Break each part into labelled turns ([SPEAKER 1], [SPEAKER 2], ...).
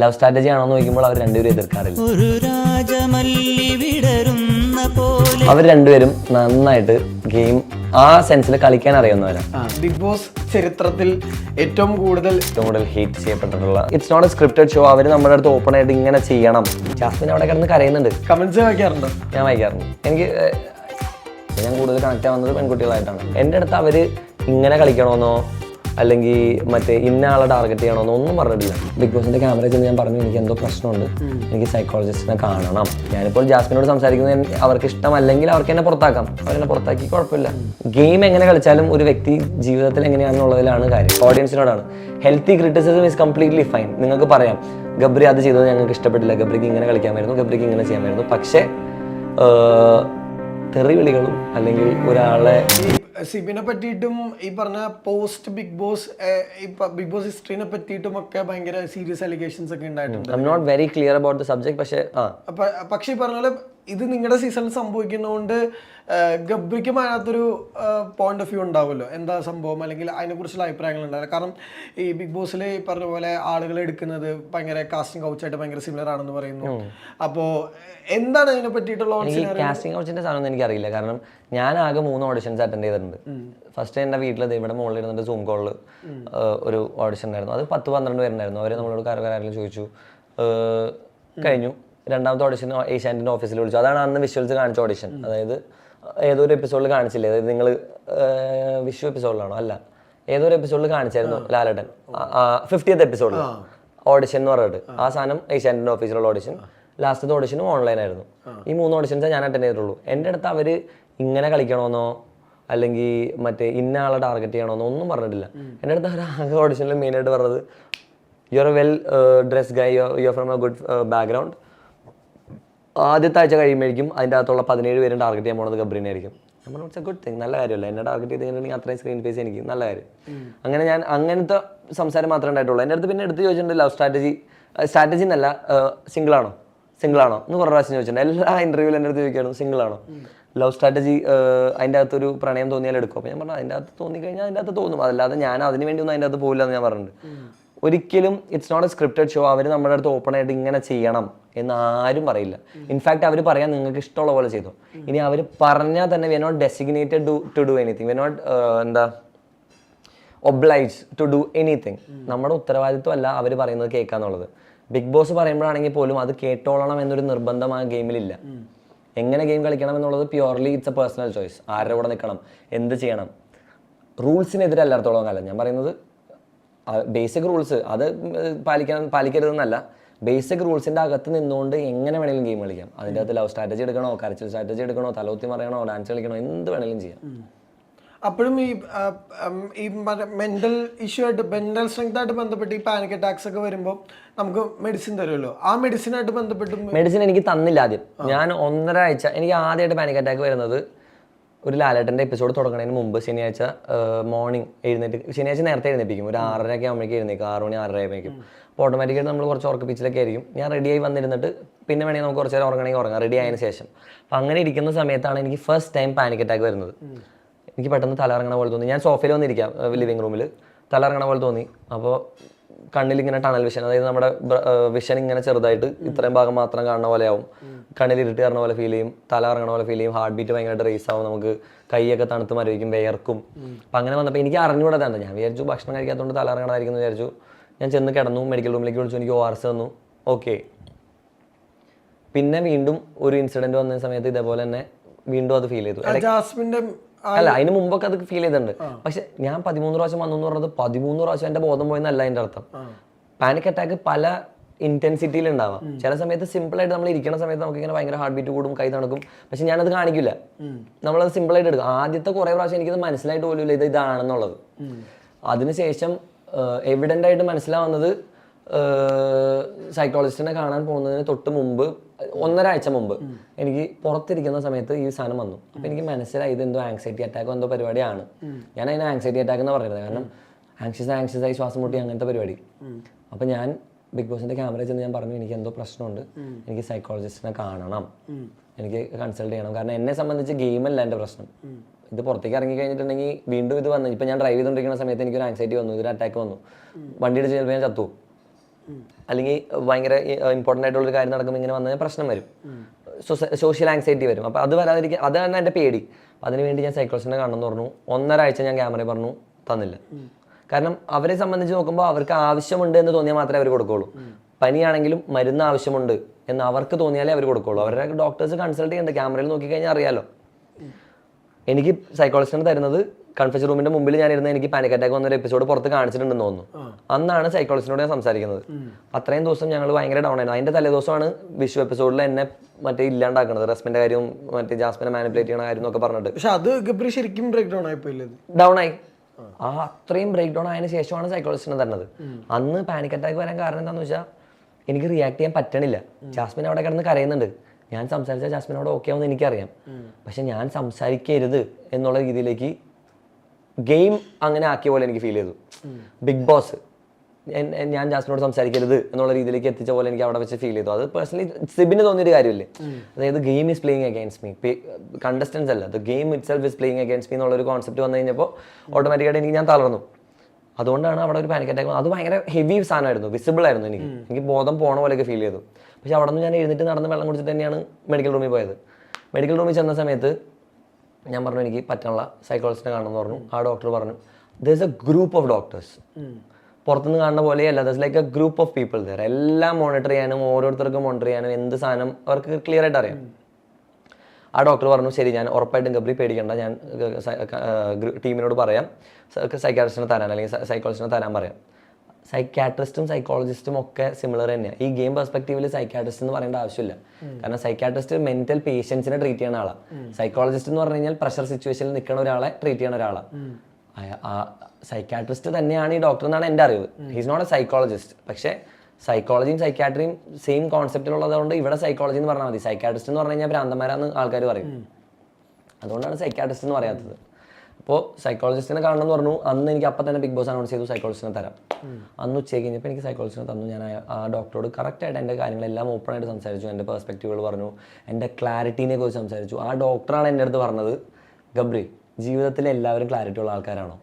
[SPEAKER 1] Love strategy ആണോ എന്ന് ചോദിക്കുമ്പോൾ അവർ രണ്ടുപേരും എതിർക്കാറില്ല. അവർ രണ്ടുപേരും നന്നായിട്ട് ഗെയിം ആ സെൻസിൽ കളിക്കാൻ അറിയാവുന്നവരാണ്
[SPEAKER 2] ബിഗ് ബോസ് ചരിത്രത്തിൽ ഏറ്റവും കൂടുതൽ
[SPEAKER 1] ഏറ്റവും കൂടുതൽ heat ചെയ്യപ്പെട്ടിട്ടുള്ള. It's not a scripted show അവർ നമ്മുടെ അടുത്ത് ഓപ്പൺ ആയിട്ട് ഇങ്ങനെ ചെയ്യണം. ജാസ്മിൻ അവിടെ കിടന്ന് കരയുന്നുണ്ട്.
[SPEAKER 2] കമന്റ്സ് വായിക്കാറുണ്ടോ?
[SPEAKER 1] ഞാൻ വായിക്കാറുണ്ട്. എനിക്ക് ഞാൻ കൂടുതൽ കണക്ട് ആവുന്നത് പെൺകുട്ടികളായിട്ടാണ്. എന്റെ അടുത്ത് അവർ ഇങ്ങനെ കളിക്കണമെന്നോ അല്ലെങ്കിൽ മറ്റേ ഇന്ന ആളെ ടാർഗറ്റ് ചെയ്യണോ ഒന്നും പറഞ്ഞിട്ടില്ല. ബിഗ് ബോസിന്റെ ക്യാമറ ചെന്ന് ഞാൻ പറഞ്ഞു എനിക്ക് എന്തോ പ്രശ്നമുണ്ട്. എനിക്ക് സൈക്കോളജിസ്റ്റിനെ കാണണം. ഞാനിപ്പോൾ ജാസ്മിനോട് സംസാരിക്കുന്നത് അവർക്ക് ഇഷ്ടമല്ലെങ്കിൽ അവർക്ക് എന്നെ പുറത്താക്കാം. അവരെന്നെ പുറത്താക്കി കുഴപ്പമില്ല. ഗെയിം എങ്ങനെ കളിച്ചാലും ഒരു വ്യക്തി ജീവിതത്തിൽ എങ്ങനെയാണെന്നുള്ളതിലാണ് കാര്യം. ഓഡിയൻസിനോടാണ് healthy criticism is completely fine നിങ്ങൾക്ക് പറയാം ഗബ്രി അത് ചെയ്തത് ഞങ്ങൾക്ക് ഇഷ്ടപ്പെട്ടില്ല. ഗബ്രിക്ക് ഇങ്ങനെ കളിക്കാമായിരുന്നു ഗബ്രിക്ക് ഇങ്ങനെ ചെയ്യാമായിരുന്നു. പക്ഷേ തെറി വിളികളും അല്ലെങ്കിൽ ഒരാളെ
[SPEAKER 2] സിബിനെ പറ്റിയിട്ടും ഈ പറഞ്ഞ post Bigg Boss Bigg Boss ഹിസ്റ്ററിനെ പറ്റിയിട്ടും ഒക്കെ ഭയങ്കര സീരിയസ് അലിഗേഷൻസ് ഒക്കെ ഉണ്ടായിട്ടുണ്ട്.
[SPEAKER 1] I'm not very clear about the subject പക്ഷേ
[SPEAKER 2] പക്ഷേ ഈ പറഞ്ഞ പോലെ ഇത് നിങ്ങളുടെ സീസണിൽ സംഭവിക്കുന്നതുകൊണ്ട് ഗബ്രിക്കും അതിനകത്തൊരു പോയിന്റ് ഓഫ് വ്യൂ ഉണ്ടാവുമല്ലോ. എന്താ സംഭവം? അല്ലെങ്കിൽ അതിനെക്കുറിച്ചുള്ള അഭിപ്രായങ്ങൾ ഉണ്ടാവില്ല. കാരണം ഈ ബിഗ് ബോസിൽ ഈ പറഞ്ഞ പോലെ ആളുകൾ എടുക്കുന്നത് ഭയങ്കര കാസ്റ്റിംഗ് കൗച്ചായിട്ട് ഭയങ്കര സിമിലർ ആണെന്ന് പറയുന്നു. അപ്പോൾ എന്താണ് അതിനെ പറ്റിയിട്ടുള്ള
[SPEAKER 1] കാസ്റ്റിംഗ് കൗച്ചിന്റെ സാധനം എനിക്ക് അറിയില്ല കാരണം ഞാൻ ആകെ മൂന്ന് ഓഡിഷൻസ് അറ്റൻഡ് ചെയ്തിട്ടുണ്ട്. ഫസ്റ്റ് എന്റെ വീട്ടിൽ ഇവിടെ മുകളിൽ ഇരുന്നിട്ട് സൂം കോളിൽ ഒരു ഓഡിഷൻ ഉണ്ടായിരുന്നു. അത് പത്ത് പന്ത്രണ്ട് പേരുണ്ടായിരുന്നു. അവർ നമ്മളോട് കാര്യം ചോദിച്ചു കഴിഞ്ഞു. രണ്ടാമത്തെ ഓഡിഷൻ ഏഷ്യാന്റിന്റെ ഓഫീസിൽ വിളിച്ചു. അതാണ് അന്ന് വിഷ്വൽസ് കാണിച്ച ഓഡിഷൻ അതായത് ഏതൊരു എപ്പിസോഡിൽ കാണിച്ചില്ലേ? അതായത് നിങ്ങൾ വിഷു എപ്പിസോഡിലാണോ അല്ല. ഏതൊരു എപ്പിസോഡിൽ കാണിച്ചായിരുന്നു ലാലടൻ ഫിഫ്റ്റിയത്ത് എപ്പിസോഡിൽ ഓഡിഷൻ എന്ന് പറഞ്ഞിട്ട്. ആ. സാധനം ഏഷ്യാന്റിന്റെ ഓഫീസിലുള്ള ഓഡിഷൻ ലാസ്റ്റത്തെ ഓഡിഷനും ഓൺലൈൻ ആയിരുന്നു. ഈ മൂന്ന് ഓഡിഷൻസേ ഞാൻ അറ്റൻഡ് ചെയ്തിട്ടുള്ളൂ. എന്റെ അടുത്ത് അവർ ഇങ്ങനെ കളിക്കണമെന്നോ അല്ലെങ്കിൽ മറ്റേ ഇന്ന ആളെ ടാർഗറ്റ് ചെയ്യണമെന്നോ ഒന്നും പറഞ്ഞിട്ടില്ല. എന്റെ അടുത്ത് അവർ ആകെ ഓഡിഷനിൽ മെയിനായിട്ട് പറഞ്ഞത് you are a well dress guy you are from a good background ആദ്യത്തെ ആഴ്ച കഴിയുമ്പോഴേക്കും അതിന്റെ അകത്തുള്ള പതിനേഴ് പേരും ടാർഗറ്റ് ചെയ്യാൻ പോണത് ഗബ്രീനെ ആയിരിക്കും. നമ്മൾ ഇറ്റ്സ് എ ഗുഡ് തിങ് നല്ല കാര്യമല്ല. എന്നെ ടാർഗറ്റ് ചെയ്തിട്ടുണ്ടെങ്കിൽ അത്രയും സ്ക്രീൻ ഫേസ് എനിക്ക്. നല്ല കാര്യം. അങ്ങനെ ഞാൻ അങ്ങനത്തെ സംസാരം മാത്രമേ ഉണ്ടായിട്ടുള്ളൂ. എന്റെ അടുത്ത് പിന്നെ എടുത്ത് ചോദിച്ചിട്ടുണ്ട് ലവ് സ്ട്രാറ്റജി സ്ട്രാറ്റജി എന്നല്ല സിംഗിൾ ആണോ? സിംഗിൾ ആണോ? എന്ന് കുറേ പ്രാവശ്യം ചോദിച്ചിട്ടുണ്ട്. എല്ലാ ഇന്റർവ്യൂവിലും എന്റെ അടുത്ത് ചോദിക്കുകയാണ് സിംഗിൾ ആണോ? ലവ് സ്ട്രാറ്റജി അതിന്റെ അകത്തൊരു പ്രണയം തോന്നിയാൽ എടുക്കും. അപ്പോൾ ഞാൻ പറഞ്ഞു അതിന്റെ അകത്ത് തോന്നിക്കഴിഞ്ഞാൽ അതിന്റെ അകത്ത് തോന്നും. അതല്ലാതെ ഞാൻ അതിന് വേണ്ടി ഒന്നും അതിന്റെ അകത്ത് പോകില്ല എന്ന് ഞാൻ പറഞ്ഞിട്ടുണ്ട്. ഒരിക്കലും it's not a scripted show അവർ നമ്മുടെ അടുത്ത് ഓപ്പൺ ആയിട്ട് ഇങ്ങനെ ചെയ്യണം എന്ന് ആരും പറയില്ല. ഇൻഫാക്ട് അവർ പറയാൻ നിങ്ങൾക്ക് ഇഷ്ടമുള്ള പോലെ ചെയ്തു. ഇനി അവർ പറഞ്ഞാൽ തന്നെ we not designated do to do anything we not എന്താ ഒബ്ലൈസ് ടു ഡു എനിത്തിങ് നമ്മുടെ ഉത്തരവാദിത്വമല്ല അവർ പറയുന്നത് കേൾക്കാന്നുള്ളത്. ബിഗ് ബോസ് പറയുമ്പോഴാണെങ്കിൽ പോലും അത് കേട്ടോളണം എന്നൊരു നിർബന്ധം ആ ഗെയിമിലില്ല എങ്ങനെ ഗെയിം കളിക്കണം എന്നുള്ളത് purely it's a personal choice ആരുടെ കൂടെ നിൽക്കണം? എന്ത് ചെയ്യണം? റൂൾസിനെതിരെ അല്ലാത്തോളം കാലം ഞാൻ പറയുന്നത് ബേസിക് റൂൾസ് അത് പാലിക്കാൻ പാലിക്കരുതെന്നല്ല. ബേസിക് റൂൾസിന്റെ അകത്ത് നിന്നുകൊണ്ട് എങ്ങനെ വേണമെങ്കിലും ഗെയിം കളിക്കാം. അതിന്റെ അകത്ത് ലവ് സ്ട്രാറ്റജി എടുക്കണോ? കരച്ചിൽ സ്ട്രാറ്റജി എടുക്കണോ? തലോത്തി മറിയണോ? ഡാൻസ് കളിക്കണോ? എന്ത് വേണമെങ്കിലും ചെയ്യാം.
[SPEAKER 2] അപ്പോഴും ഈ ഈ മെന്റൽ ഇഷ്യൂ ആയിട്ട് മെന്റൽ സ്ട്രെങ്ത് ആയിട്ട് ബന്ധപ്പെട്ട് ഈ പാനിക് അറ്റാക്സ് ഒക്കെ വരുമ്പോൾ നമുക്ക് മെഡിസിൻ തരുമല്ലോ. ആ മെഡിസിൻ ആയിട്ട് ബന്ധപ്പെട്ട്
[SPEAKER 1] മെഡിസിൻ എനിക്ക് തന്നില്ല ആദ്യം. ഞാൻ ഒന്നര ആഴ്ച എനിക്ക് ആദ്യമായിട്ട് പാനിക് അറ്റാക്ക് വരുന്നത് ഒരു ലാലേട്ടന്റെ എപ്പിസോഡ് തുടങ്ങുന്നതിന് മുമ്പ് ശനിയാഴ്ച മോർണിംഗ് എഴുന്നേറ്റ് ശനിയാഴ്ച നേരത്തെ എഴുന്നേപ്പിക്കും ഒരു ആറര ഒക്കെ ആകുമ്പോഴേക്കും എഴുന്നേക്കും ആറ് മണി ആറര ആകുമ്പോഴേക്കും അപ്പോൾ ഓട്ടോമാറ്റിക്കായിട്ട് നമ്മൾ കുറച്ച് ഉറക്കപ്പിച്ചിലൊക്കെ ആയിരിക്കും. ഞാൻ റെഡിയായി വന്നിരുന്നിട്ട് പിന്നെ വേണമെങ്കിൽ നമുക്ക് കുറച്ച് നേരം ഉറങ്ങണമെങ്കിൽ ഉറങ്ങാം. റെഡി ആയതിനു ശേഷം. അപ്പം അങ്ങനെ ഇരിക്കുന്ന സമയത്താണ് എനിക്ക് ഫസ്റ്റ് ടൈം പാനിക് അറ്റാക്ക് വരുന്നത്. എനിക്ക് പെട്ടെന്ന് തലറങ്ങണ പോലെ തോന്നി. ഞാൻ സോഫയിൽ വന്നിരിക്കാം ലിവിങ് റൂമിൽ തലറങ്ങണ പോലെ തോന്നി. അപ്പോൾ കണ്ണിൽ ഇങ്ങനെ ടണൽ വിഷൻ അതായത് നമ്മുടെ വിഷൻ ഇങ്ങനെ ചെറുതായിട്ട് ഇത്രയും ഭാഗം മാത്രം കാണുന്ന പോലെ ആവും. കണ്ണിൽ ഇരുട്ട് കയറുന്ന പോലെ ഫീൽ ചെയ്യും തല ഇറങ്ങണ പോലെ ഫീൽ ചെയ്യും ഹാർട്ട് ബീറ്റ് ഭയങ്കരമായിട്ട് റേസ് ആവും നമുക്ക് കൈയൊക്കെ തണുത്ത് മരവിക്കും വിയർക്കും. അപ്പം അങ്ങനെ വന്നപ്പോൾ എനിക്ക് അറിഞ്ഞുകൂടാതാണ് ഞാൻ വിചാരിച്ചു ഭക്ഷണം കഴിക്കാത്തതുകൊണ്ട് തല ഇറങ്ങണമായിരിക്കും എന്ന് വിചാരിച്ചു. ഞാൻ ചെന്ന് കിടന്നു മെഡിക്കൽ റൂമിലേക്ക് വിളിച്ചു എനിക്ക് ഒ ആർ എസ് തന്നു. ഓക്കെ പിന്നെ വീണ്ടും ഒരു ഇൻസിഡന്റ് വന്ന സമയത്ത് ഇതേപോലെ തന്നെ വീണ്ടും അത് ഫീൽ ചെയ്തു. അല്ല അതിന് മുമ്പൊക്കെ അത് ഫീൽ ചെയ്തിട്ടുണ്ട്. പക്ഷെ ഞാൻ പതിമൂന്ന് പ്രാവശ്യം വന്നു എന്ന് പറഞ്ഞത് പതിമൂന്ന് പ്രാവശ്യം എന്റെ ബോധം പോയെന്നല്ല അതിന്റെ അർത്ഥം. പാനിക് അറ്റാക്ക് പല ഇന്റൻസിറ്റിയിൽ ഉണ്ടാവാം. ചില സമയത്ത് സിമ്പിൾ ആയിട്ട് നമ്മൾ ഇരിക്കുന്ന സമയത്ത് നമുക്ക് ഇങ്ങനെ ഭയങ്കര ഹാർട്ട് ബീറ്റ് കൂടും കൈ തണുക്കും. പക്ഷെ ഞാനത് കാണിക്കില്ല. നമ്മളത് സിമ്പിൾ ആയിട്ട് എടുക്കും. ആദ്യത്തെ കുറെ പ്രാവശ്യം എനിക്കത് മനസ്സിലായിട്ട് പോലും ഇത് ഇതാണെന്നുള്ളത്. അതിനുശേഷം എവിഡന്റ് ആയിട്ട് മനസ്സിലാവുന്നത് സൈക്കോളജിസ്റ്റിനെ കാണാൻ പോകുന്നതിന് തൊട്ട് മുമ്പ് ഒന്നര ആഴ്ച മുമ്പ് എനിക്ക് പുറത്തിരിക്കുന്ന സമയത്ത് ഈ സാധനം വന്നു. അപ്പൊ എനിക്ക് മനസ്സിലായി ഇത് എന്തോ ആങ്സൈറ്റി അറ്റാക്കോ എന്തോ പരിപാടിയാണ്. ഞാൻ അതിന് ആങ്സൈറ്റി അറ്റാക്ക് എന്ന് പറയുന്നത് കാരണം ആങ്ഷ്യസ് ആങ്ഷ്യസ് ആയി ശ്വാസം മുട്ടി അങ്ങനത്തെ പരിപാടി. അപ്പൊ ഞാൻ ബിഗ് ബോസിന്റെ ക്യാമറ ചെന്ന് ഞാൻ പറഞ്ഞു എനിക്ക് എന്തോ പ്രശ്നമുണ്ട്. എനിക്ക് സൈക്കോളജിസ്റ്റിനെ കാണണം. എനിക്ക് കൺസൾട്ട് ചെയ്യണം. കാരണം എന്നെ സംബന്ധിച്ച് ഗെയിമല്ല എന്റെ പ്രശ്നം. ഇത് പുറത്തേക്ക് ഇറങ്ങി കഴിഞ്ഞിട്ടുണ്ടെങ്കിൽ വീണ്ടും ഇത് വന്നു. ഇപ്പൊ ഞാൻ ഡ്രൈവ് ചെയ്തുകൊണ്ടിരിക്കുന്ന സമയത്ത് എനിക്ക് ഒരു ആങ്സൈറ്റി വന്നു ഇതൊരു അറ്റാക്ക് വന്നു. വണ്ടി ഇടിച്ച് ചിലപ്പോൾ ഞാൻ ചത്തു. അല്ലെങ്കിൽ ഭയങ്കര ഇമ്പോർട്ടന്റ് ആയിട്ടുള്ള ഒരു കാര്യം നടക്കുമ്പോൾ ഇങ്ങനെ വന്നാൽ പ്രശ്നം വരും. സോഷ്യൽ ആങ്സൈറ്റി വരും. അപ്പോൾ അത് വരാതിരിക്കാൻ അതാണ് എന്റെ പേടി. അപ്പോൾ അതിനുവേണ്ടി ഞാൻ സൈക്കോളജിനെ കാണണമെന്ന് പറഞ്ഞു. ഒന്നര ആഴ്ച ഞാൻ ക്യാമറ പറഞ്ഞു തന്നില്ല. കാരണം അവരെ സംബന്ധിച്ച് നോക്കുമ്പോൾ അവർക്ക് ആവശ്യമുണ്ട് എന്ന് തോന്നിയാൽ മാത്രമേ അവർ കൊടുക്കുള്ളൂ. പനിയാണെങ്കിലും മരുന്ന് ആവശ്യമുണ്ട് എന്ന് അവർക്ക് തോന്നിയാലേ അവർ കൊടുക്കുള്ളൂ. അവരുടെ ഡോക്ടേഴ്സ് കൺസൾട്ട് ചെയ്യേണ്ട ക്യാമറയിൽ നോക്കിക്കഴിഞ്ഞാൽ അറിയാലോ. എനിക്ക് സൈക്കോളജിസ്റ്റിന് തരുന്നത് കൺഫ്യൂഷൻ റൂമിന്റെ മുമ്പിൽ ഞാൻ ഇരുന്ന് എനിക്ക് പാനിക് അറ്റാക്ക് വന്ന ഒരു എപ്പിസോഡ് പുറത്ത് കാണിച്ചിട്ടുണ്ടെന്ന് തോന്നുന്നു. അന്നാണ് സൈക്കോളജിനോട് ഞാൻ സംസാരിക്കുന്നത്. അത്രയും ദിവസം ഞങ്ങൾ ഭയങ്കര ഡൗൺ ആയിരുന്നു. അതിന്റെ തലേദിവസമാണ് വിഷു എപ്പിസോഡിൽ എന്നെ മറ്റേ ഇല്ലാണ്ടാക്കുന്നത് റെസ്മിന്റെ കാര്യവും മറ്റേ ജാസ്മിനെ മാനിപ്പുലേറ്റ് ചെയ്യണ കാര്യം ഒക്കെ പറഞ്ഞിട്ട്.
[SPEAKER 2] പക്ഷെ അത് ഗബ്രി ശരിക്കും ബ്രേക്ക് ഡൗൺ ആയിപ്പോയില്ലേ?
[SPEAKER 1] ഡൗൺ ആയി. ആ. അത്രയും ബ്രേക്ക് ഡൗൺ ആയതിനു ശേഷമാണ് സൈക്കോളജിസ്റ്റിനെ തരുന്നത് അന്ന് പാനിക് അറ്റാക്ക് വരാൻ കാരണം എന്താണെന്ന് വെച്ചാൽ എനിക്ക് റിയാക്ട് ചെയ്യാൻ പറ്റണില്ല. ജാസ്മിൻ അവിടെ കിടന്ന് കരയുന്നുണ്ട്. ഞാൻ സംസാരിച്ചാൽ ജാസ്മിനോട് ഓക്കെ ആവുമെന്ന് എനിക്കറിയാം. പക്ഷെ ഞാൻ സംസാരിക്കരുത് എന്നുള്ള രീതിയിലേക്ക് ഗെയിം അങ്ങനെ ആക്കിയ പോലെ എനിക്ക് ഫീൽ ചെയ്തു. Bigg Boss. ഞാൻ ജാസ്മിനോട് സംസാരിക്കരുത് എന്നുള്ള രീതിയിലേക്ക് എത്തിച്ച പോലെ എനിക്ക് അവിടെ വെച്ച് ഫീൽ ചെയ്തു. അത് പേഴ്സണലി സിബിന് തോന്നിയൊരു കാര്യമില്ലേ? അതായത് game is playing against me contestants അല്ല. The game itself is playing against me എന്നുള്ള ഒരു കോൺസെപ്റ്റ് വന്നു കഴിഞ്ഞപ്പോൾ ഓട്ടോമാറ്റിക്കായിട്ട് എനിക്ക് ഞാൻ തളർന്നു. അതുകൊണ്ടാണ് അവിടെ ഒരു പാനിക് അറ്റാക്ക് അത് ഭയങ്കര ഹെവി സാധനമായിരുന്നു. വിസിബിൾ ആയിരുന്നു എനിക്ക്. എനിക്ക് ബോധം പോണ പോലെയൊക്കെ ഫീൽ ചെയ്തു. പക്ഷെ അവിടെ നിന്ന് ഞാൻ എഴുന്നിട്ട് നടന്ന് വെള്ളം കുടിച്ചിട്ട് തന്നെയാണ് മെഡിക്കൽ റൂമിൽ പോയത്. മെഡിക്കൽ റൂമിൽ ചെന്ന സമയത്ത് ഞാൻ പറഞ്ഞു എനിക്ക് പറ്റാനുള്ള സൈക്കോളജിസ്റ്റിനെ കാണണമെന്ന് പറഞ്ഞു. ആ ഡോക്ടർ പറഞ്ഞു there is a group of doctors പുറത്തുനിന്ന് കാണുന്ന പോലെയല്ല this like a group of people there എല്ലാം മോണിറ്റർ ചെയ്യാനും ഓരോരുത്തർക്കും മോണിറ്റർ ചെയ്യാനും എന്ത് സാധനം അവർക്ക് ക്ലിയർ ആയിട്ട് അറിയാം. ആ ഡോക്ടർ പറഞ്ഞു ശരി ഞാൻ ഉറപ്പായിട്ടും ഗബ്രി പേടിക്കണ്ട ഞാൻ ടീമിനോട് പറയാം. സൈക്കാട്രിസ്റ്റിനെ തരാൻ അല്ലെങ്കിൽ സൈക്കോളജിസ്റ്റിനെ തരാൻ പറയാം. സൈക്കാട്രിസ്റ്റും സൈക്കോളജിസ്റ്റും ഒക്കെ സിമിലർ തന്നെയാണ് ഈ ഗെയിം പെർസ്പെക്റ്റീവിൽ സൈക്കാട്രിസ്റ്റ് എന്ന് പറയേണ്ട ആവശ്യമില്ല. കാരണം സൈക്കാട്രിസ്റ്റ് മെന്റൽ പേഷ്യൻസിനെ ട്രീറ്റ് ചെയ്യുന്ന ആളാണ് സൈക്കോളജിസ്റ്റ് എന്ന് പറഞ്ഞു കഴിഞ്ഞാൽ പ്രഷർ സിറ്റുവേഷനിൽ നിൽക്കുന്ന ഒരാളെ ട്രീറ്റ് ചെയ്യുന്ന ഒരാളാണ് സൈക്കാട്രിസ്റ്റ് തന്നെയാണ് ഈ ഡോക്ടർ എന്നാണ് എന്റെ അറിവ്. ഹീസ് നോട്ട് എ സൈക്കോളജിസ്റ്റ് പക്ഷേ സൈക്കോളജിയും സൈക്കാട്രിയും സെയിം കോൺസെപ്റ്റിലുള്ളതുകൊണ്ട് ഇവിടെ സൈക്കോളജി എന്ന് പറഞ്ഞാൽ മതി. സൈക്കാട്രിസ്റ്റ് എന്ന് പറഞ്ഞു കഴിഞ്ഞാൽ ഭ്രാന്തന്മാരാന്ന് ആൾക്കാർ പറയും. അതുകൊണ്ടാണ് സൈക്കാട്രിസ്റ്റ് എന്ന് പറയാത്തത്. അപ്പോൾ സൈക്കോളജിസ്റ്റിനെ കാണണം എന്ന് പറഞ്ഞു. അന്ന് എനിക്ക് അപ്പം തന്നെ ബിഗ് ബോസ് അനൗൺസ് ചെയ്തു സൈക്കോളജിസ്റ്റിനെ തരാം. അന്ന് ഉച്ചയ്ക്ക് കഴിഞ്ഞപ്പോൾ എനിക്ക് സൈക്കോളജിസ്റ്റിനെ തന്നു. ഞാൻ ആ- ഡോക്ടറോട് കറക്റ്റായിട്ട് എന്റെ കാര്യങ്ങളെല്ലാം ഓപ്പൺ ആയിട്ട് സംസാരിച്ചു. എന്റെ പെർസ്പെക്റ്റീവുകൾ പറഞ്ഞു. എന്റെ ക്ലാരിറ്റീനെ കുറിച്ച് സംസാരിച്ചു. ആ ഡോക്ടറാണ് എന്റെ അടുത്ത് പറഞ്ഞത് ഗബ്രി ജീവിതത്തിൽ എല്ലാവരും ക്ലാരിറ്റി ഉള്ള ആൾക്കാരാണോ?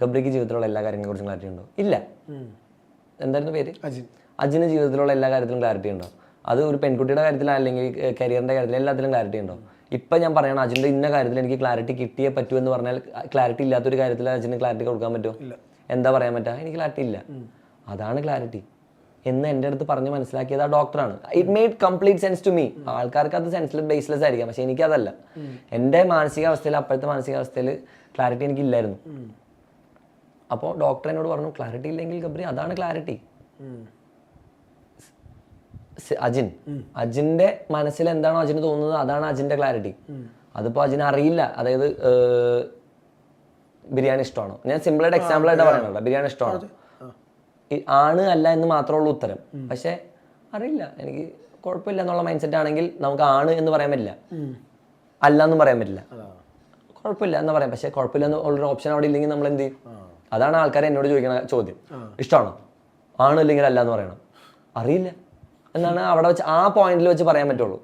[SPEAKER 1] ഗബ്രിക്ക് ജീവിതത്തിലുള്ള എല്ലാ കാര്യങ്ങളെക്കുറിച്ചും ക്ലാരിറ്റി ഉണ്ടോ? ഇല്ല. എന്തായിരുന്നു പേര്?
[SPEAKER 2] അജിൻ
[SPEAKER 1] അജിന് ജീവിതത്തിലുള്ള എല്ലാ കാര്യത്തിലും ക്ലാരിറ്റി ഉണ്ടോ? അത് ഒരു പെൺകുട്ടിയുടെ കാര്യത്തിൽ അല്ലെങ്കിൽ കരിയറിന്റെ കാര്യത്തിൽ എല്ലാത്തിലും ക്ലാരിറ്റി ഉണ്ടോ? ഇപ്പൊ ഞാൻ പറയണം അജിന്റെ ഇന്ന കാര്യത്തിൽ എനിക്ക് ക്ലാരിറ്റി കിട്ടിയേ പറ്റൂ എന്ന് പറഞ്ഞാൽ ക്ലാരിറ്റി ഇല്ലാത്തൊരു കാര്യത്തിൽ അജിന് ക്ലാരിറ്റി കൊടുക്കാൻ പറ്റുമോ എന്താ പറയാൻ പറ്റുക എനിക്ക് ക്ലാരിറ്റി ഇല്ല. അതാണ് ക്ലാരിറ്റി എന്ന് എന്റെ അടുത്ത് പറഞ്ഞ് മനസ്സിലാക്കിയത് ആ ഡോക്ടറാണ് it made complete sense to me ആൾക്കാർക്ക് അത് സെൻസ്ലെസ് ബേസ്ലെസ് ആയിരിക്കാം. പക്ഷെ എനിക്കതല്ല എന്റെ മാനസികാവസ്ഥയിൽ അപ്പോഴത്തെ മാനസികാവസ്ഥയിൽ ക്ലാരിറ്റി എനിക്കില്ലായിരുന്നു അപ്പോൾ ഡോക്ടർ എന്നോട് പറഞ്ഞു ക്ലാരിറ്റി ഇല്ലെങ്കിൽ ഗബ്രി അതാണ് ക്ലാരിറ്റി അജിൻ. അജിന്റെ മനസ്സിൽ എന്താണോ അജിന് തോന്നുന്നത് അതാണ് അജിന്റെ ക്ലാരിറ്റി അതിപ്പോ അജിന് അറിയില്ല. അതായത് ബിരിയാണി ഇഷ്ടമാണോ? ഞാൻ സിമ്പിൾ ആയിട്ട് എക്സാമ്പിൾ ആയിട്ട് പറയുന്നുണ്ട് ബിരിയാണി ഇഷ്ടമാണോ? ആണ് അല്ല എന്ന് മാത്രമേ ഉള്ളൂ ഉത്തരം. പക്ഷെ അറിയില്ല. എനിക്ക് കുഴപ്പമില്ല എന്നുള്ള മൈൻഡ് സെറ്റ് ആണെങ്കിൽ നമുക്ക് ആണ് എന്ന് പറയാൻ പറ്റില്ല. അല്ല എന്ന് പറയാൻ പറ്റില്ല. കുഴപ്പമില്ല എന്ന് പറയാം. പക്ഷെ കുഴപ്പമില്ല എന്ന് ഉള്ളൊരു ഓപ്ഷൻ അവിടെ ഇല്ലെങ്കിൽ നമ്മൾ എന്ത് ചെയ്യും? അതാണ് ആൾക്കാർ എന്നോട് ചോദിക്കുന്ന ചോദ്യം. ഇഷ്ടമാണോ? ആണ് അല്ലെങ്കിൽ അല്ല എന്ന് പറയണം. അറിയില്ല. എന്നാണ് അവിടെ വെച്ച് ആ പോയിന്റിൽ വെച്ച് പറയാൻ പറ്റുള്ളൂ.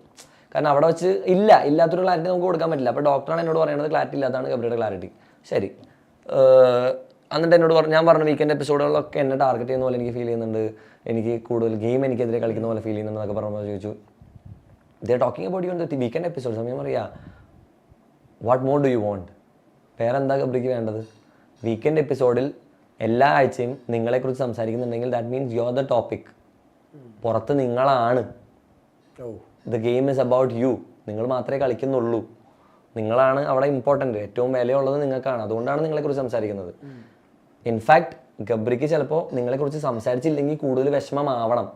[SPEAKER 1] കാരണം അവിടെ വെച്ച് ഇല്ല ഇല്ലാത്തൊരു ക്ലാരിറ്റി നമുക്ക് കൊടുക്കാൻ പറ്റില്ല. അപ്പോൾ ഡോക്ടറാണ് എന്നോട് പറയുന്നത് ക്ലാരിറ്റി ഇല്ലാത്തതാണ് ഗബ്രിയുടെ ക്ലാരിറ്റി ശരി. എന്നിട്ട് എന്നോട് പറഞ്ഞു ഞാൻ പറഞ്ഞു വീക്കെൻഡ് എപ്പിസോഡുകളൊക്കെ എന്നെ ടാർഗറ്റ് ചെയ്യുന്ന പോലെ എനിക്ക് ഫീൽ ചെയ്യുന്നുണ്ട്. എനിക്ക് കൂടുതൽ ഗെയിം എനിക്കെതിരെ കളിക്കുന്ന പോലെ ഫീൽ ചെയ്യുന്നുണ്ട് ചെയ്യുന്നുണ്ടെന്നൊക്കെ പറഞ്ഞു ചോദിച്ചു they talking about you the weekend episode സമയം പറയാ what more do you want വേറെ എന്താ ഗബ്രിക്ക് വേണ്ടത്? വീക്കെൻഡ് എപ്പിസോഡിൽ എല്ലാ ആഴ്ചയും നിങ്ങളെക്കുറിച്ച് സംസാരിക്കുന്നുണ്ടെങ്കിൽ that means you are the topic പുറത്ത് നിങ്ങളാണ്. The game is about you നിങ്ങൾ മാത്രമേ കളിക്കുന്നുള്ളൂ. നിങ്ങളാണ് അവിടെ ഇമ്പോർട്ടന്റ് ഏറ്റവും വിലയുള്ളത് നിങ്ങൾക്കാണ്. അതുകൊണ്ടാണ് നിങ്ങളെക്കുറിച്ച് സംസാരിക്കുന്നത്. ഇൻഫാക്ട് ഗബ്രിക്ക് ചിലപ്പോൾ നിങ്ങളെക്കുറിച്ച് സംസാരിച്ചില്ലെങ്കിൽ കൂടുതൽ വിഷമമാവണം.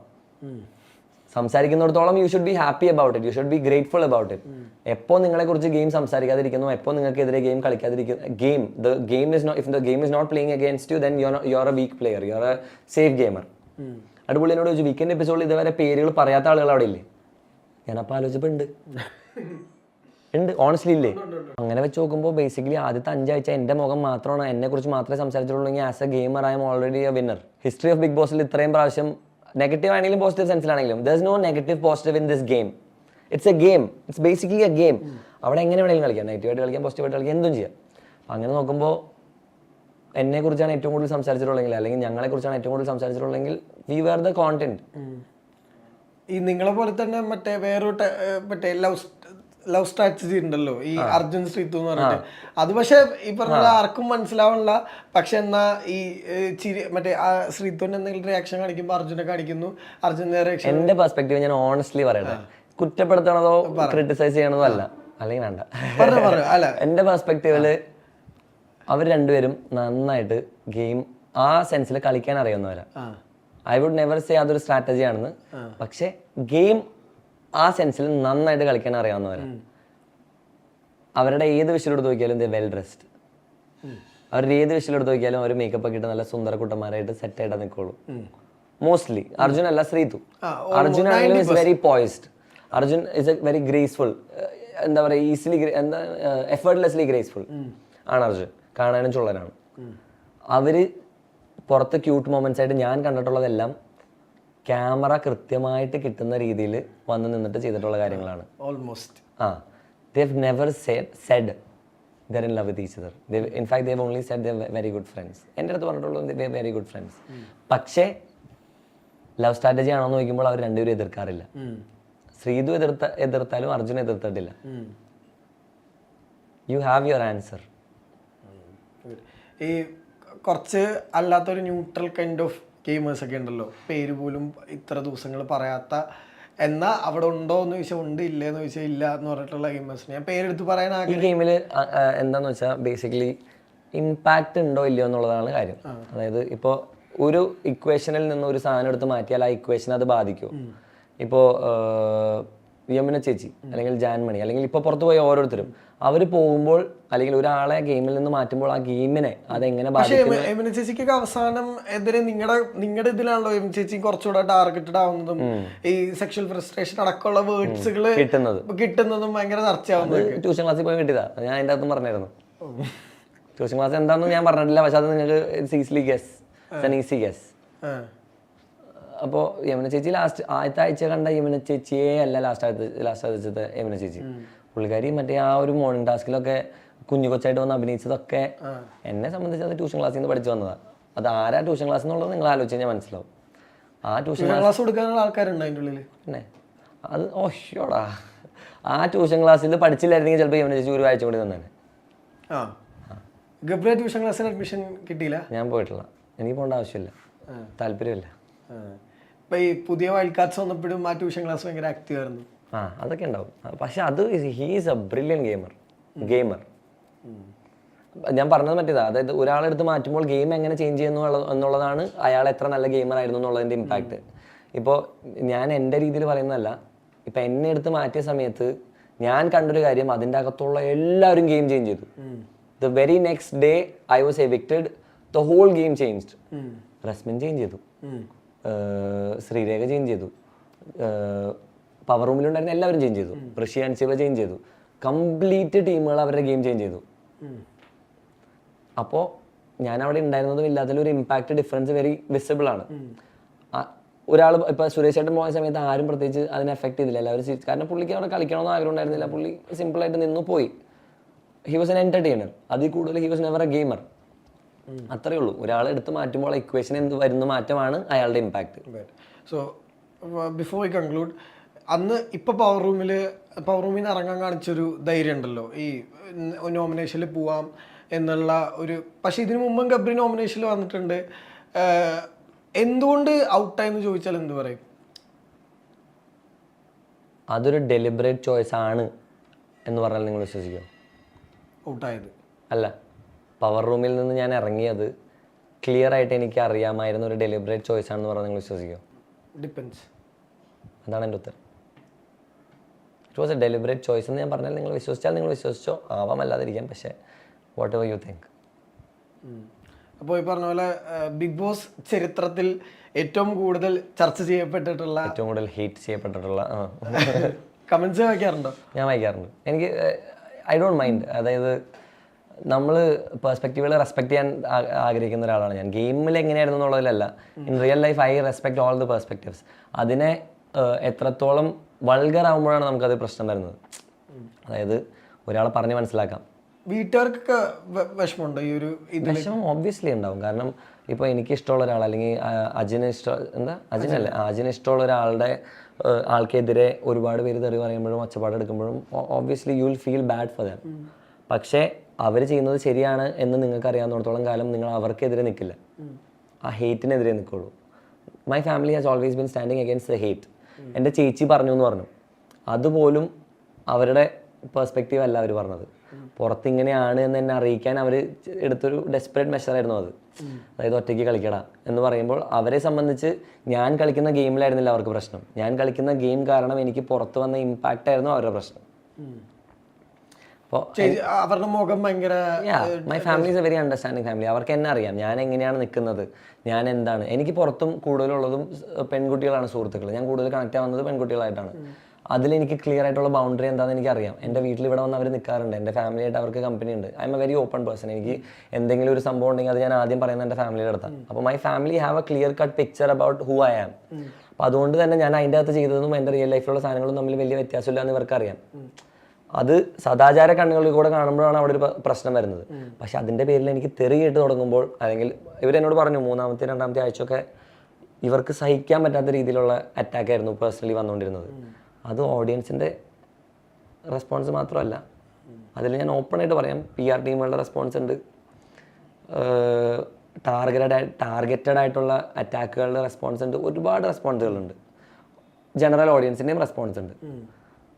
[SPEAKER 1] സംസാരിക്കുന്നിടത്തോളം you should be happy about it you should be grateful about it എപ്പോൾ നിങ്ങളെക്കുറിച്ച് ഗെയിം സംസാരിക്കാതിരിക്കുന്നു എപ്പോൾ നിങ്ങൾക്കെതിരെ game കളിക്കാതിരിക്കുന്നു game the game is no if the game is not playing against you then you are you are a weak player you are a safe gamer അടിപൊളി എന്നോട് ചോദിച്ചു weekend എപ്പിസോഡിൽ ഇതുവരെ പേരുകൾ പറയാത്ത ആളുകൾ അവിടെ ഇല്ലേ ഞാനപ്പോൾ ആലോചിച്ചപ്പോൾ ഉണ്ട്. ഉണ്ട് ഓണസ്റ്റ്ലി ഇല്ലേ? അങ്ങനെ വെച്ച് നോക്കുമ്പോൾ ബേസിക്കലി ആദ്യത്തെ അഞ്ചാഴ്ച എന്റെ മുഖം മാത്രമാണ് എന്നെ കുറിച്ച് മാത്രമേ സംസാരിച്ചിട്ടുള്ളൂ as a gamer I'm already a winner history of Bigg ബോസിൽ ഇത്രയും പ്രാവശ്യം നെഗറ്റീവ് ആണെങ്കിലും positive സെൻസിലാണെങ്കിലും there is no negative positive in this game it's a game it's basically a game അവിടെ എങ്ങനെ വേണമെങ്കിലും കളിക്കാം. നെഗറ്റീവായിട്ട് കളിക്കാം പോസിറ്റീവായിട്ട് കളിക്കാം എന്തും ചെയ്യാം. അപ്പം അങ്ങനെ നോക്കുമ്പോൾ എന്നെ കുറിച്ചാണ് ഏറ്റവും കൂടുതൽ സംസാരിച്ചിട്ടുള്ളെങ്കിൽ അല്ലെങ്കിൽ ഞങ്ങളെ കുറിച്ചാണ് ഏറ്റവും കൂടുതൽ സംസാരിച്ചിട്ടുള്ളെങ്കിൽ വി വേർ ദ കോണ്ടന്റ്
[SPEAKER 2] ഈ നിങ്ങളെ പോലെ തന്നെ മറ്റേ വേറൊരു മറ്റേ ലവ് ലവ് സ്ട്രാറ്റജി ഉണ്ടല്ലോ ഈ അർജുൻ ശ്രീത്തു എന്ന് പറഞ്ഞിട്ട്. അത് പക്ഷെ ഈ പറഞ്ഞ ആർക്കും മനസ്സിലാവണില്ല. പക്ഷെ എന്നാ ഈ ചിരി മറ്റേ ആ ശ്രീത്തുവിന് എന്തെങ്കിലും റിയാക്ഷൻ കാണിക്കുമ്പോൾ അർജുനെ കാണിക്കുന്നു. അർജുന്റെ റിയാക്ഷൻ
[SPEAKER 1] എന്റെ പെർസ്പെക്ടീവ് ഞാൻ ഓണസ്റ്റ്ലി പറയണം കുറ്റപ്പെടുത്തണതോ ക്രിട്ടിസൈസ് ചെയ്യണതോ അല്ല. അല്ലെങ്കിൽ വേണ്ട.
[SPEAKER 2] അല്ല.
[SPEAKER 1] എന്റെ പെർസ്പെക്റ്റീവിൽ അവർ രണ്ടുപേരും നന്നായിട്ട് ഗെയിം ആ സെൻസിൽ കളിക്കാൻ
[SPEAKER 2] അറിയുന്നവരാ.
[SPEAKER 1] ഐ വുഡ് നെവർ സേ അതൊരു സ്ട്രാറ്റജി ആണെന്ന്. പക്ഷെ ഗെയിം ആ സെൻസിൽ നന്നായിട്ട് കളിക്കാൻ അറിയാവുന്നവരാ. അവരുടെ ഏത് വിഷയം നോക്കിയാലും ദ വെൽ ഡ്രസ്ഡ് അവരുടെ ഏത് വിഷയം നോക്കിയാലും അവർ മേക്കപ്പ് ഒക്കെ ഇട്ട് നല്ല സുന്ദര കുട്ടന്മാരായിട്ട് സെറ്റ് ആയിട്ട് നിൽക്കുള്ളൂ മോസ്റ്റ്ലി അർജുൻ അല്ല ശ്രീതു. അർജുൻ ആണെങ്കിലും is very poised Arjun is a very graceful എന്താ പറയുക ഈസിലി എന്താ എഫേർട്ട്ലെസ്ലി ഗ്രേസ്ഫുൾ ആണ് അർജുൻ. കാണാനും ചുള്ളനാണ്. അവർ പുറത്ത് ക്യൂട്ട് മൊമെന്റ്സ് ആയിട്ട് ഞാൻ കണ്ടിട്ടുള്ളതെല്ലാം ക്യാമറ കൃത്യമായിട്ട് കിട്ടുന്ന രീതിയിൽ വന്ന് നിന്നിട്ട് ചെയ്തിട്ടുള്ള കാര്യങ്ങളാണ്.
[SPEAKER 2] ഓൾമോസ്റ്റ്
[SPEAKER 1] ആ. They never said they're in love with each other in fact they only said the very good friends എന്റെ അടുത്ത് പറഞ്ഞിട്ടുള്ളത് ദേ വെരി ഗുഡ് ഫ്രണ്ട്സ് പക്ഷേ ലവ് സ്ട്രാറ്റജി ആണോ എന്ന് ചോദിക്കുമ്പോൾ അവർ രണ്ടുപേരും എതിർക്കാറില്ല. ശ്രീതു എതിർത്ത എതിർത്താലും അർജുൻ എതിർത്തിട്ടില്ല. യു ഹാവ് യുവർ ആൻസർ
[SPEAKER 2] ഈ കുറച്ച് അല്ലാത്തൊരു ന്യൂട്രൽ കൈൻഡ് ഓഫ് ഗെയിമേഴ്സ് ഒക്കെ ഉണ്ടല്ലോ പേര് പോലും ഇത്ര ദിവസങ്ങൾ പറയാത്ത എന്നാ അവിടെ ഉണ്ടോ എന്ന് ചോദിച്ചാൽ ഉണ്ട് ഇല്ല എന്ന് ചോദിച്ചാൽ ഇല്ല എന്ന് പറഞ്ഞിട്ടുള്ള ഗെയിമേഴ്സ് ഞാൻ പേരെടുത്ത് പറയാൻ
[SPEAKER 1] ഈ
[SPEAKER 2] ആഗ്രഹം
[SPEAKER 1] ഗെയിമിൽ എന്താന്ന് വെച്ചാൽ ബേസിക്കലി ഇമ്പാക്റ്റ് ഉണ്ടോ ഇല്ലയോ എന്നുള്ളതാണ് കാര്യം അതായത് ഇപ്പോൾ ഒരു ഇക്വേഷനിൽ നിന്ന് ഒരു സാധനം എടുത്ത് മാറ്റിയാൽ ആ ഇക്വേഷൻ അത് ബാധിക്കും ഇപ്പോൾ യമുന ചേച്ചി അല്ലെങ്കിൽ ജാൻമണി അല്ലെങ്കിൽ ഇപ്പോൾ പുറത്ത് പോയ ഓരോരുത്തരും അവർ പോകുമ്പോൾ അല്ലെങ്കിൽ ഒരാളെ ഗെയിമിൽ നിന്ന് മാറ്റുമ്പോൾ ആ ഗെയിമിനെ അതെങ്ങനെ
[SPEAKER 2] എമിന അവസാനം എതിരെ നിങ്ങളുടെ നിങ്ങളുടെ ഇതിലാണല്ലോ എം ചേച്ചി കുറച്ചുകൂടെ ടാർഗറ്റഡ് ആവുന്നതും ഈ സെക്ഷൽ ഫ്രസ്ട്രേഷൻ അടക്കമുള്ള വേർഡ്സുകൾ
[SPEAKER 1] കിട്ടുന്നത്.
[SPEAKER 2] കിട്ടുന്നതും ഭയങ്കര ചർച്ചയാവുന്നത്
[SPEAKER 1] ട്യൂഷൻ ക്ലാസ്സിൽ പോയി കിട്ടിയതാ. ഞാൻ അതിന്റെ അകത്തും പറഞ്ഞായിരുന്നു ട്യൂഷൻ ക്ലാസ് എന്താണെന്ന് ഞാൻ പറഞ്ഞിട്ടില്ല. പക്ഷെ അത് നിങ്ങൾക്ക് സീസ്ലി ഗസ് ഈസി ഗസ്. അപ്പോൾ യമുന ചേച്ചി ലാസ്റ്റ് ആദ്യത്തെ ആഴ്ച കണ്ട യമുന ചേച്ചിയെ അല്ല ലാസ്റ്റ് ആഴ്ച ലാസ്റ്റ് ആഴ്ചത്തെ യമുന ചേച്ചി. പുള്ളിക്കാരി മറ്റേ ആ ഒരു മോർണിംഗ് ടാസ്കിലൊക്കെ കുഞ്ഞു കൊച്ചായിട്ട് വന്ന് അഭിനയിച്ചതൊക്കെ എന്നെ സംബന്ധിച്ച് അത് ട്യൂഷൻ ക്ലാസ്സിൽ നിന്ന് പഠിച്ചു വന്നതാ. അത് ആരാ ട്യൂഷൻ ക്ലാസ് എന്നുള്ളത് നിങ്ങൾ ആലോചിച്ച് കഴിഞ്ഞാൽ മനസ്സിലാവും. ആ ട്യൂഷൻ
[SPEAKER 2] ക്ലാസ് കൊടുക്കാനുള്ള ആൾക്കാരുണ്ട് അതിന്റെ ഉള്ളിൽ
[SPEAKER 1] പിന്നെ അത് ഓഷോടാ ആ ട്യൂഷൻ ക്ലാസ്സിൽ പഠിച്ചില്ലായിരുന്നെങ്കിൽ ചിലപ്പോൾ ഇവനെ ചേച്ചി ഒരു ആഴ്ച കൂടി തന്നെ
[SPEAKER 2] ആ. ഗബ്രിയ ട്യൂഷൻ ക്ലാസ്സിന് അഡ്മിഷൻ കിട്ടിയില്ല?
[SPEAKER 1] ഞാൻ പോയിട്ടില്ല. എനിക്ക് പോകേണ്ട ആവശ്യമില്ല. താല്പര്യമില്ല.
[SPEAKER 2] ഇപ്പൊ ഈ പുതിയ വൈൽഡ് കാർഡ്സ് വന്നപ്പോഴും ആ ട്യൂഷൻ ക്ലാസ് ഭയങ്കര ആക്റ്റീവ് ആയിരുന്നു.
[SPEAKER 1] ആ അതൊക്കെ ഉണ്ടാവും. പക്ഷെ അത് he's a brilliant gamer gamer ഞാൻ പറഞ്ഞത് മറ്റേതാ അതായത് ഒരാളെടുത്ത് മാറ്റുമ്പോൾ ഗെയിം എങ്ങനെ ചേഞ്ച് ചെയ്യുന്നു എന്നുള്ള- എന്നുള്ളതാണ് അയാൾ എത്ര നല്ല ഗെയിമർ ആയിരുന്നു എന്നുള്ളതിന്റെ ഇമ്പാക്ട് ഇപ്പോൾ ഞാൻ എന്റെ രീതിയിൽ പറയുന്നതല്ല ഇപ്പം എന്നെ എടുത്ത് മാറ്റിയ സമയത്ത് ഞാൻ കണ്ടൊരു കാര്യം അതിന്റെ അകത്തുള്ള എല്ലാവരും ഗെയിം ചേഞ്ച് ചെയ്തു. The very next day I was evicted the whole game changed Rasmin change ചെയ്തു. ശ്രീരേഖ ചേഞ്ച് ചെയ്തു. പവർ റൂമിലുണ്ടായിരുന്ന എല്ലാവരും ചേഞ്ച് ചെയ്തു. ഋഷി ശിവ ചേഞ്ച് ചെയ്തു. കംപ്ലീറ്റ് ടീമുകൾ അവരുടെ ഗെയിം ചേഞ്ച് ചെയ്തു. അപ്പോൾ ഞാൻ അവിടെ ഉണ്ടായിരുന്നതും ഇല്ലാത്ത ഒരു ഇമ്പാക്ട് ഡിഫറൻസ് വെരി വിസിബിൾ ആണ്. ഒരാൾ ഇപ്പൊ സുരേഷ് ചേട്ടൻ പോയ സമയത്ത് ആരും പ്രത്യേകിച്ച് അതിനെ എഫക്ട് ചെയ്തില്ല. എല്ലാവരും. കാരണം പുള്ളിക്ക് അവിടെ കളിക്കണമെന്ന് ആഗ്രഹം ഉണ്ടായിരുന്നില്ല. പുള്ളി സിമ്പിൾ ആയിട്ട് നിന്നു പോയി. ഹി വാസ് എൻ എന്റർടൈനർ അതിൽ കൂടുതൽ he was never a gamer അത്രേ ഉള്ളൂ. ഒരാളെ എടുത്ത് മാറ്റുമ്പോൾ ഇക്വേഷൻ എന്ത് വരുന്ന മാറ്റമാണ് അയാളുടെ impact
[SPEAKER 2] so before I conclude അന്ന് ഇപ്പൊ പവർ റൂമിൽ പവർ റൂമിൽ നിന്ന് ഇറങ്ങാൻ കാണിച്ചൊരു ധൈര്യം ഉണ്ടല്ലോ. ഈ നോമിനേഷനിൽ പോവാം എന്നുള്ള ഒരു പക്ഷെ ഇതിനു മുമ്പും ഗബ്രി നോമിനേഷനിൽ വന്നിട്ടുണ്ട്. എന്തുകൊണ്ട് ഔട്ടായെന്ന് ചോദിച്ചാൽ എന്ത് പറയും?
[SPEAKER 1] അതൊരു ഡെലിബറേറ്റ് ചോയ്സ് ആണ് എന്ന് പറഞ്ഞാൽ നിങ്ങൾ വിശ്വസിക്കുമോ
[SPEAKER 2] ഔട്ടായത്
[SPEAKER 1] അല്ല പവർ റൂമിൽ നിന്ന് ഞാൻ ഇറങ്ങിയത് ക്ലിയർ ആയിട്ട് എനിക്ക് അറിയാമായിരുന്ന ഒരു ഡെലിബറേറ്റ് ചോയ്സ് ആണെന്ന് പറഞ്ഞാൽ നിങ്ങൾ വിശ്വസിക്കുമോ
[SPEAKER 2] ഡിപ്പെൻസ്
[SPEAKER 1] അതാണ് എന്റെ ഉത്തരം. It was a deliberate choice എന്ന് ഞാൻ പറഞ്ഞാൽ നിങ്ങൾ വിശ്വസിച്ചാൽ നിങ്ങൾ വിശ്വസിച്ചോ ആവാം അല്ലാതിരിക്കാം പക്ഷേ വാട്ട് എവർ യു തിങ്ക്
[SPEAKER 2] അപ്പോൾ ഈ പറഞ്ഞ പോലെ ബിഗ് ബോസ് ചരിത്രത്തിൽ ഏറ്റവും കൂടുതൽ ചർച്ച ചെയ്യപ്പെട്ടിട്ടുള്ള
[SPEAKER 1] ഏറ്റവും കൂടുതൽ ഹേറ്റ് ചെയ്യപ്പെട്ടിട്ടുള്ള
[SPEAKER 2] കമൻസ് വായിക്കാറുണ്ടോ?
[SPEAKER 1] ഞാൻ വായിക്കാറുണ്ട്. എനിക്ക് ഐ ഡോണ്ട് മൈൻഡ് അതായത് നമ്മൾ പെർസ്പെക്റ്റീവുകളെ റെസ്പെക്ട് ചെയ്യാൻ ആഗ്രഹിക്കുന്ന ഒരാളാണ് ഞാൻ. ഗെയിമിൽ എങ്ങനെയായിരുന്നു എന്നുള്ളതിലല്ല. In real life I respect all the perspectives അതിനെ എത്രത്തോളം വൾഗർ ആകുമ്പോഴാണ് നമുക്കത് പ്രശ്നം വരുന്നത്. അതായത് ഒരാളെ പറഞ്ഞ് മനസ്സിലാക്കാം.
[SPEAKER 2] വീട്ടുകാർക്കൊക്കെ വിഷമമുണ്ടോ ഈ ഒരു
[SPEAKER 1] വിഷമം ഒബ്വിയസ്ലി ഉണ്ടാവും. കാരണം ഇപ്പോൾ എനിക്ക് ഇഷ്ടമുള്ള ഒരാൾ അല്ലെങ്കിൽ അജിന് ഇഷ്ടം എന്താ? അജിനല്ലേ അജിന്. ഇഷ്ടമുള്ള ഒരാളുടെ ആൾക്കെതിരെ ഒരുപാട് പേര് തെറി പറയുമ്പോഴും ഒച്ചപ്പാട് എടുക്കുമ്പോഴും obviously you will feel bad for them പക്ഷേ അവർ ചെയ്യുന്നത് ശരിയാണ് എന്ന് നിങ്ങൾക്ക് അറിയാവുന്നിടത്തോളം കാലം നിങ്ങൾ അവർക്കെതിരെ നിൽക്കില്ല ആ ഹേറ്റിനെതിരെ നിൽക്കുള്ളൂ my family has always been standing against the hate എന്റെ ചേച്ചി പറഞ്ഞു എന്ന് പറഞ്ഞു. അതുപോലും അവരുടെ പെർസ്പെക്റ്റീവ് അല്ല അവർ പറഞ്ഞത്. പുറത്ത് ഇങ്ങനെയാണ് എന്ന് എന്നെ അറിയിക്കാൻ അവർ എടുത്തൊരു ഡെസ്പറേറ്റ് മെഷറായിരുന്നു അത്. അതായത് ഒറ്റയ്ക്ക് കളിക്കടാ എന്ന് പറയുമ്പോൾ അവരെ സംബന്ധിച്ച് ഞാൻ കളിക്കുന്ന ഗെയിമിലായിരുന്നില്ല അവർക്ക് പ്രശ്നം. ഞാൻ കളിക്കുന്ന ഗെയിം കാരണം എനിക്ക് പുറത്ത് വന്ന ഇമ്പാക്റ്റ് ആയിരുന്നു അവരുടെ പ്രശ്നം. അപ്പോൾ
[SPEAKER 2] അവരുടെ മുഖം ഭയങ്കര
[SPEAKER 1] my family is a very understanding family അവർക്ക് എന്നെ അറിയാം. ഞാൻ എങ്ങനെയാണ് നിൽക്കുന്നത്? ഞാൻ എന്താണ്? എനിക്ക് പുറത്തും കൂടുതലുള്ളതും പെൺകുട്ടികളാണ് സുഹൃത്തുക്കൾ. ഞാൻ കൂടുതൽ കണക്ട് ആവുന്നത് പെൺകുട്ടികളായിട്ടാണ്. അതിലെനിക്ക് ക്ലിയർ ആയിട്ടുള്ള ബൗണ്ടറി എന്താണെന്ന് എനിക്കറിയാം. എന്റെ വീട്ടിൽ ഇവിടെ വന്ന് അവർ നിൽക്കാറുണ്ട്. എന്റെ ഫാമിലി ആയിട്ട് അവർക്ക് കമ്പനി ഉണ്ട്. I'm a very open person എനിക്ക് എന്തെങ്കിലും ഒരു സംഭവം ഉണ്ടെങ്കിൽ അത് ഞാൻ ആദ്യം പറയുന്നത് എന്റെ ഫാമിലിയുടെ അടുത്താണ് അപ്പോൾ my family have a clear cut picture about who I am അപ്പോൾ അതുകൊണ്ട് തന്നെ ഞാൻ അതിന്റെ അകത്ത് ചെയ്തതും എന്റെ റിയൽ ലൈഫിലുള്ള സാധനങ്ങളും തമ്മിൽ വലിയ വ്യത്യാസമില്ല എന്ന് ഇവർക്കറിയാം. അത് സദാചാര കണ്ണുകളിൽ കൂടെ കാണുമ്പോഴാണ് അവിടെ ഒരു പ്രശ്നം വരുന്നത്. പക്ഷെ അതിന്റെ പേരിൽ എനിക്ക് തെറിയിട്ട് തുടങ്ങുമ്പോൾ അല്ലെങ്കിൽ ഇവരെന്നോട് പറഞ്ഞു മൂന്നാമത്തെ രണ്ടാമത്തെ ആഴ്ചയൊക്കെ ഇവർക്ക് സഹിക്കാൻ പറ്റാത്ത രീതിയിലുള്ള അറ്റാക്ക് ആയിരുന്നു പേഴ്സണലി വന്നുകൊണ്ടിരുന്നത്. അത് ഓഡിയൻസിന്റെ റെസ്പോൺസ് മാത്രമല്ല. അതിൽ ഞാൻ ഓപ്പണായിട്ട് പറയാം. പി ആർ ടീമുകളുടെ റെസ്പോൺസ് ഉണ്ട്. ടാർഗറ്റഡ് ടാർഗറ്റഡ് ആയിട്ടുള്ള അറ്റാക്കുകളുടെ റെസ്പോൺസ് ഉണ്ട്. ഒരുപാട് റെസ്പോൺസുകളുണ്ട് ജനറൽ ഓഡിയൻസിന്റെയും റെസ്പോൺസ് ഉണ്ട്.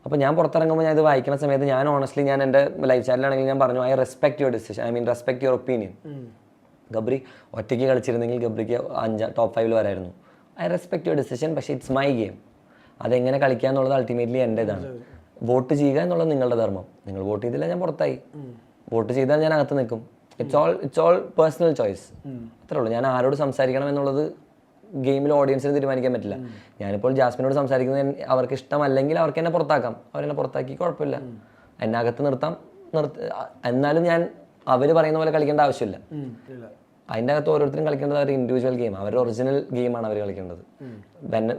[SPEAKER 1] അപ്പോൾ ഞാൻ പുറത്തിറങ്ങുമ്പോൾ ഞാൻ ഇത് വായിക്കുന്ന സമയത്ത് ഞാൻ ഓണസ്റ്റ്ലി ഞാൻ എന്റെ ലൈഫ് ചാനലാണെങ്കിൽ ഞാൻ പറഞ്ഞു I respect your decision I mean respect your opinion Gabri ഒറ്റയ്ക്ക് കളിച്ചിരുന്നെങ്കിൽ ഗബ്രിക്ക് അഞ്ച് ടോപ്പ് ഫൈവിൽ വരായിരുന്നു. ഐ റെസ്പെക്ട് യുവർ ഡിസിഷൻ പക്ഷേ ഇറ്റ്സ് മൈ ഗെയിം അതെങ്ങനെ കളിക്കുക എന്നുള്ളത് അൾട്ടിമേറ്റ്ലി എന്റേതാണ് വോട്ട് ചെയ്യുക എന്നുള്ളത് നിങ്ങളുടെ ധർമ്മം. നിങ്ങൾ വോട്ട് ചെയ്തില്ല ഞാൻ പുറത്തായി. വോട്ട് ചെയ്താൽ ഞാൻ അകത്ത് നിൽക്കും. It's all it's all personal choice അത്രേ ഉള്ളൂ. ഞാൻ ആരോട് സംസാരിക്കണം എന്നുള്ളത് ഗെയിമിൽ ഓഡിയൻസിന് തീരുമാനിക്കാൻ പറ്റില്ല. ഞാനിപ്പോൾ ജാസ്മിനോട് സംസാരിക്കുന്നത് അവർക്ക് ഇഷ്ടമല്ലെങ്കിൽ അവർക്ക് എന്നെ പുറത്താക്കാം. അവരെന്നെ പുറത്താക്കി കുഴപ്പമില്ല. എന്നെ അകത്ത് നിർത്താം. നിർത്ത എന്നാലും ഞാൻ അവർ പറയുന്ന പോലെ കളിക്കേണ്ട ആവശ്യമില്ല. അതിന്റെ അകത്ത് ഓരോരുത്തരും കളിക്കേണ്ടത് അവർ ഇൻഡിവിജ്വൽ ഗെയിം അവരുടെ ഒറിജിനൽ ഗെയിമാണ് അവർ കളിക്കേണ്ടത്.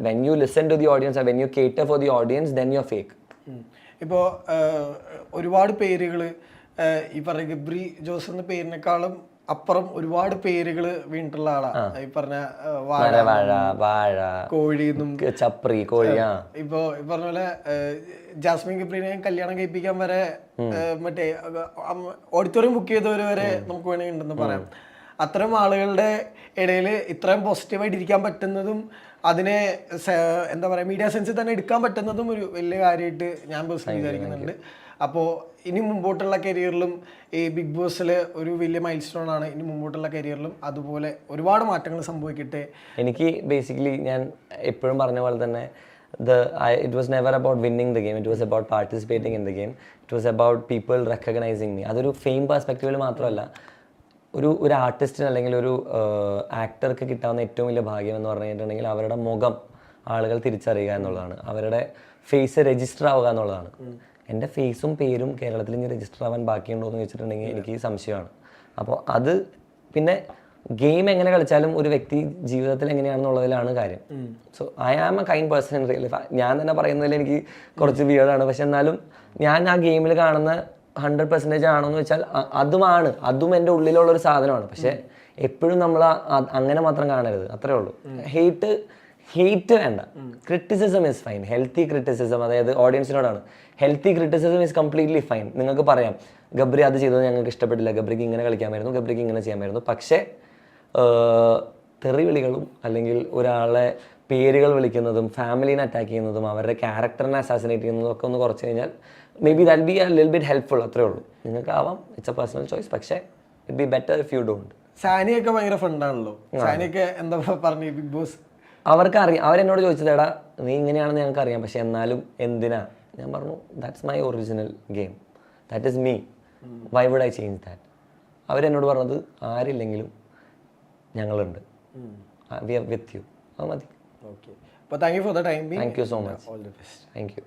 [SPEAKER 1] When you listen to the audience when you cater for the audience then you fake
[SPEAKER 2] ഇപ്പോൾ ഒരുപാട് പേരുകൾ ഈ പറയുക ഗബ്രി ജോസ് എന്ന പേരിനേക്കാളും അപ്പുറം ഒരുപാട് പേരുകൾ വീണിട്ടുള്ള ആളാ. ഈ പറഞ്ഞ വാഴ
[SPEAKER 1] വാഴ വാഴ
[SPEAKER 2] കോഴി
[SPEAKER 1] ചപ്രി കോഴി
[SPEAKER 2] ഇപ്പോ ഈ പറഞ്ഞ പോലെ ജാസ്മിൻ കിപ്രീനെ കല്യാണം കഴിപ്പിക്കാൻ വരെ മറ്റേ ഓഡിറ്റോറിയം ബുക്ക് ചെയ്തവര് വരെ നമുക്ക് വേണമെങ്കിൽ ഉണ്ടെന്ന് പറയാം അത്തരം ആളുകളുടെ ഇടയിൽ ഇത്രയും പോസിറ്റീവായിട്ട് ഇരിക്കാൻ പറ്റുന്നതും അതിനെ എന്താ പറയാ മീഡിയ സെൻസിൽ തന്നെ എടുക്കാൻ പറ്റുന്നതും ഒരു വലിയ കാര്യമായിട്ട് ഞാൻ പേഴ്സണലി വിചാരിക്കുന്നുണ്ട്. അപ്പോൾ ഇനി മുമ്പോട്ടുള്ള കരിയറിലും ഈ ബിഗ് ബോസിൽ ഒരു വലിയ മൈൽ സ്റ്റോൺ ആണ് ഇനി മുമ്പോട്ടുള്ള കരിയറിലും അതുപോലെ ഒരുപാട് മാറ്റങ്ങൾ സംഭവിക്കട്ടെ.
[SPEAKER 1] എനിക്ക് ബേസിക്കലി ഞാൻ എപ്പോഴും പറഞ്ഞ പോലെ തന്നെ the I it was never about winning the game it was about participating in the game it was about people recognising me അതൊരു ഫെയിം പെർസ്പെക്റ്റീവിൽ മാത്രമല്ല ഒരു ഒരു ആർട്ടിസ്റ്റിന് അല്ലെങ്കിൽ ഒരു ആക്ടർക്ക് കിട്ടാവുന്ന ഏറ്റവും വലിയ ഭാഗ്യം എന്ന് പറഞ്ഞു കഴിഞ്ഞിട്ടുണ്ടെങ്കിൽ അവരുടെ മുഖം ആളുകൾ തിരിച്ചറിയുക എന്നുള്ളതാണ്. അവരുടെ ഫേസ് രജിസ്റ്റർ ആവുക എന്നുള്ളതാണ്. എന്റെ ഫേസും പേരും കേരളത്തിൽ ഇനി രജിസ്റ്റർ ആവാൻ ബാക്കിയുണ്ടോ എന്ന് ചോദിച്ചിട്ടുണ്ടെങ്കിൽ എനിക്ക് സംശയമാണ്. അപ്പോൾ അത് പിന്നെ ഗെയിം എങ്ങനെ കളിച്ചാലും ഒരു വ്യക്തി ജീവിതത്തിൽ എങ്ങനെയാണെന്നുള്ളതിലാണ് കാര്യം. So I am a kind person in real life ഞാൻ തന്നെ പറയുന്നതിൽ എനിക്ക് കുറച്ച് വിയേഡാണ് പക്ഷെ എന്നാലും ഞാൻ ആ ഗെയിമിൽ കാണുന്ന ഹൺഡ്രഡ് പെർസെന്റേജ് ആണോന്ന് വെച്ചാൽ അതുമാണ്. അതും എന്റെ ഉള്ളിലുള്ള ഒരു സാധനമാണ്. പക്ഷെ എപ്പോഴും നമ്മൾ അങ്ങനെ മാത്രം കാണരുത്. അത്രേ ഉള്ളൂ. ഹെയ്റ്റ് ഹെയ്റ്റ് വേണ്ട. Criticism is fine healthy criticism അതായത് ഓഡിയൻസിനോടാണ് healthy criticism is completely fine നിങ്ങൾക്ക് പറയാം ഗബ്രി അത് ചെയ്തത് ഞങ്ങൾക്ക് ഇഷ്ടപ്പെട്ടില്ല. ഗബ്രിക്ക് ഇങ്ങനെ കളിക്കാമായിരുന്നു ഗബ്രിക്ക് ഇങ്ങനെ ചെയ്യാമായിരുന്നു. പക്ഷേ തെറിവിളികളും തെറി വിളികളും അല്ലെങ്കിൽ ഒരാളെ പേരുകൾ വിളിക്കുന്നതും ഫാമിലീനെ അറ്റാക്ക് ചെയ്യുന്നതും അവരുടെ ക്യാരക്ടറിനെ അസാസിനേറ്റ് ചെയ്യുന്നതും ഒക്കെ ഒന്ന് കുറച്ച് കഴിഞ്ഞാൽ may be that be a ലിൽ ബിറ്റ് ഹെൽപ്ഫുൾ അത്രേ ഉള്ളൂ. നിങ്ങൾക്ക് ആവാം ഇറ്റ്സ് എ പേഴ്സണൽ ചോയ്സ് പക്ഷേ it be better if you don't
[SPEAKER 2] സാനിയൊക്കെ ഭയങ്കര ഫ്രണ്ടാണല്ലോ സാനിയൊക്കെ എന്താ പറഞ്ഞു ബിഗ് ബോസ്
[SPEAKER 1] അവർക്ക് അറിയാം അവരെന്നോട് ചോദിച്ചത് എടാ നീ ഇങ്ങനെയാണെന്ന് ഞങ്ങൾക്ക് അറിയാം പക്ഷെ എന്നാലും എന്തിനാ? ഞാൻ പറഞ്ഞു that's my original game that is me why would I change that അവരെന്നോട് പറഞ്ഞത് ആരില്ലെങ്കിലും ഞങ്ങളുണ്ട്. വിത്ത് യു അത് മതി.
[SPEAKER 2] ഓക്കെ അപ്പോൾ thank you for the time
[SPEAKER 1] thank you so much
[SPEAKER 2] all the best
[SPEAKER 1] thank you